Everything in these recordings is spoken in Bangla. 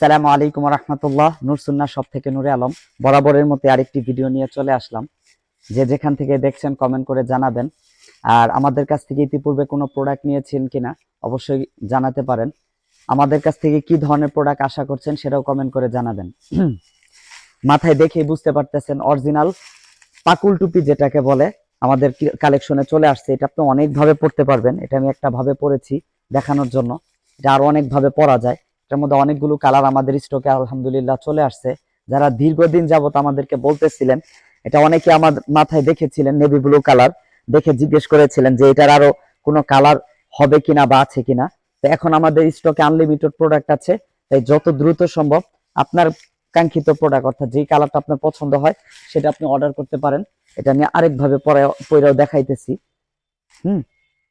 সালামু আলাইকুম রহমতুল্লাহ। নুরসুন্না সব থেকে নূরে আলম। বরাবরের মতো আরেকটি ভিডিও নিয়ে চলে আসলাম। যে যেখান থেকে দেখছেন কমেন্ট করে জানাবেন। আর আমাদের কাছ থেকে ইতিপূর্বে কোনো প্রোডাক্ট নিয়েছেন কিনা, অবশ্যই জানাতে পারেন। আমাদের কাছ থেকে কি ধরনের প্রোডাক্ট আশা করছেন, সেটাও কমেন্ট করে জানাবেন। মাথায় দেখেই বুঝতে পারতেছেন অরিজিনাল পাকুল টুপি যেটাকে বলে, আমাদের কালেকশনে চলে আসছে। এটা আপনি অনেকভাবে পড়তে পারবেন। এটা আমি একটা ভাবে পড়েছি দেখানোর জন্য। এটা আরও অনেকভাবে পরা যায়। এটার মধ্যে অনেকগুলো কালার আমাদের স্টকে আলহামদুলিল্লাহ চলে আসছে। যারা দীর্ঘদিন যাবত আমাদেরকে বলতেছিলেন, এটা অনেকে আমার মাথায় দেখেছিলেন নেভি ব্লু কালার দেখে জিজ্ঞেস করেছিলেন যে এটার আরও কোনো কালার হবে কিনা বা আছে কিনা। তো এখন আমাদের স্টকে আনলিমিটেড প্রোডাক্ট আছে, তাই যত দ্রুত সম্ভব আপনার কাঙ্ক্ষিত প্রোডাক্ট অর্থাৎ যেই কালারটা আপনার পছন্দ হয়, সেটা আপনি অর্ডার করতে পারেন। এটা আমি আরেকভাবে পরে, পরেও দেখাইতেছি। হুম,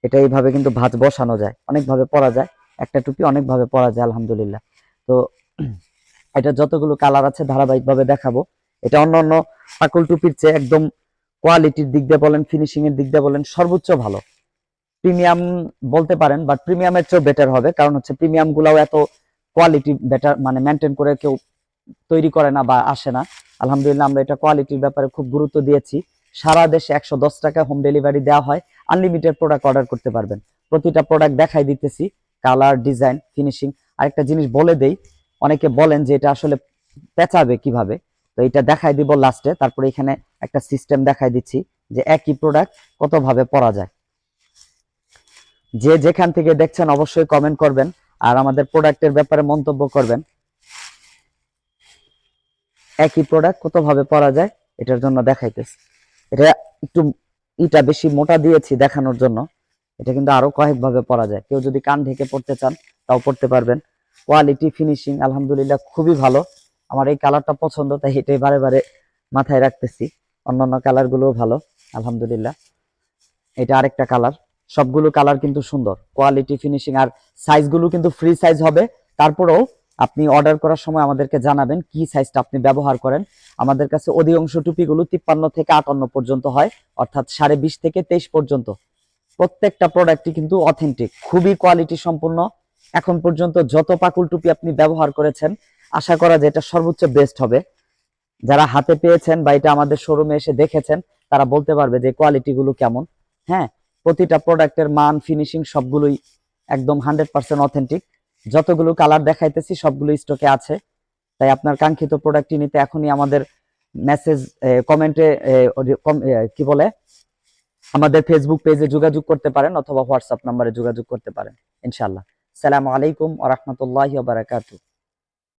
এটা এইভাবে কিন্তু ভাঁজ বসানো যায়, অনেকভাবে পরা যায়। একটা টুপি অনেকভাবে পরা যায়, আলহামদুলিল্লাহ। তো এটা যতগুলো কালার আছে ধারাবাহিকভাবে দেখাবো। এটা অন্য অন্য পাকুল টুপির চেয়ে একদম কোয়ালিটির দিক দিয়ে বলেন ফিনিশিং এর দিক দিয়ে বলেন, সর্বোচ্চ ভালো। প্রিমিয়াম বলতে পারেন বাট প্রিমিয়ামের চেয়েও বেটার হবে, কারণ হচ্ছে প্রিমিয়াম গুলাও এত কোয়ালিটি বেটার মানে মেনটেন করে কেউ তৈরি করে না বা আসে না। আলহামদুলিল্লাহ, আমরা এটা কোয়ালিটির ব্যাপারে খুব গুরুত্ব দিয়েছি। সারা দেশে একশো দশ টাকা হোম ডেলিভারি দেওয়া হয় আনলিমিটেড প্রোডাক্ট অর্ডার করতে পারবেন। প্রতিটা প্রোডাক্ট দেখাই দিতেছি। কালার, ডিজাইন, ফিনিশিং আরেকটা জিনিস বলে দেই, অনেকে বলেন যে এটা আসলে পেঁচাবে কীভাবে? তো এটা দেখাই দিব লাস্টে তারপরে এখানে একটা সিস্টেম দেখাই দিচ্ছি যে একই প্রোডাক্ট কতভাবে পরা যায়। যে যেখান থেকে দেখছেন অবশ্যই কমেন্ট করবেন আর আমাদের প্রোডাক্টের ব্যাপারে মন্তব্য করবেন। একই প্রোডাক্ট কতভাবে পরা যায়, এটার জন্য দেখাইতেছি। এটা একটু ইটা বেশি মোটা দিয়েছি দেখানোর জন্য। এটা কিন্তু আরও কয়েকভাবে পরা যায়। কেউ যদি কান ঢেকে পড়তে চান, তাও পড়তে পারবেন। কোয়ালিটি ফিনিশিং আলহামদুলিল্লাহ খুবই ভালো। আমার এই কালারটা পছন্দ, তাই এটাই বারে বারে মাথায় রাখতেছি। অন্যান্য কালার গুলোও ভালো, আলহামদুলিল্লাহ। এটা আরেকটা কালার সবগুলো কালার কিন্তু সুন্দর। কোয়ালিটি ফিনিশিং আর সাইজগুলো কিন্তু ফ্রি সাইজ হবে। তারপরেও আপনি অর্ডার করার সময় আমাদেরকে জানাবেন কি সাইজটা আপনি ব্যবহার করেন। আমাদের কাছে অধিকাংশ টুপিগুলো তিপ্পান্ন থেকে আটান্ন পর্যন্ত হয়, অর্থাৎ সাড়ে বিশ থেকে তেইশ পর্যন্ত। প্রত্যেকটা প্রোডাক্টই কিন্তু অথেন্টিক খুবই কোয়ালিটি সম্পূর্ণ। এখন পর্যন্ত যত পাকুল টুপি আপনি ব্যবহার করেছেন, আশা করা যায় এটা সর্বোচ্চ বেস্ট হবে। যারা হাতে পেয়েছেন বা এটা আমাদের শোরুমে এসে দেখেছেন, তারা বলতে পারবে যে কোয়ালিটি গুলো কেমন। হ্যাঁ প্রতিটা প্রোডাক্টের মান ফিনিশিং সবগুলোই একদম হান্ড্রেড পার্সেন্ট অথেন্টিক যতগুলো কালার দেখাইতেছি, সবগুলো স্টকে আছে। তাই আপনার কাঙ্ক্ষিত প্রোডাক্টটি নিতে এখনই আমাদের মেসেজ কমেন্টে কি বলে? আমাদের ফেসবুক পেজে যোগাযোগ করতে পারেন অথবা হোয়াটসঅ্যাপ নাম্বারে যোগাযোগ করতে পারেন ইনশাল্লাহ সালামু আলাইকুম আ রহমতুল্লাহ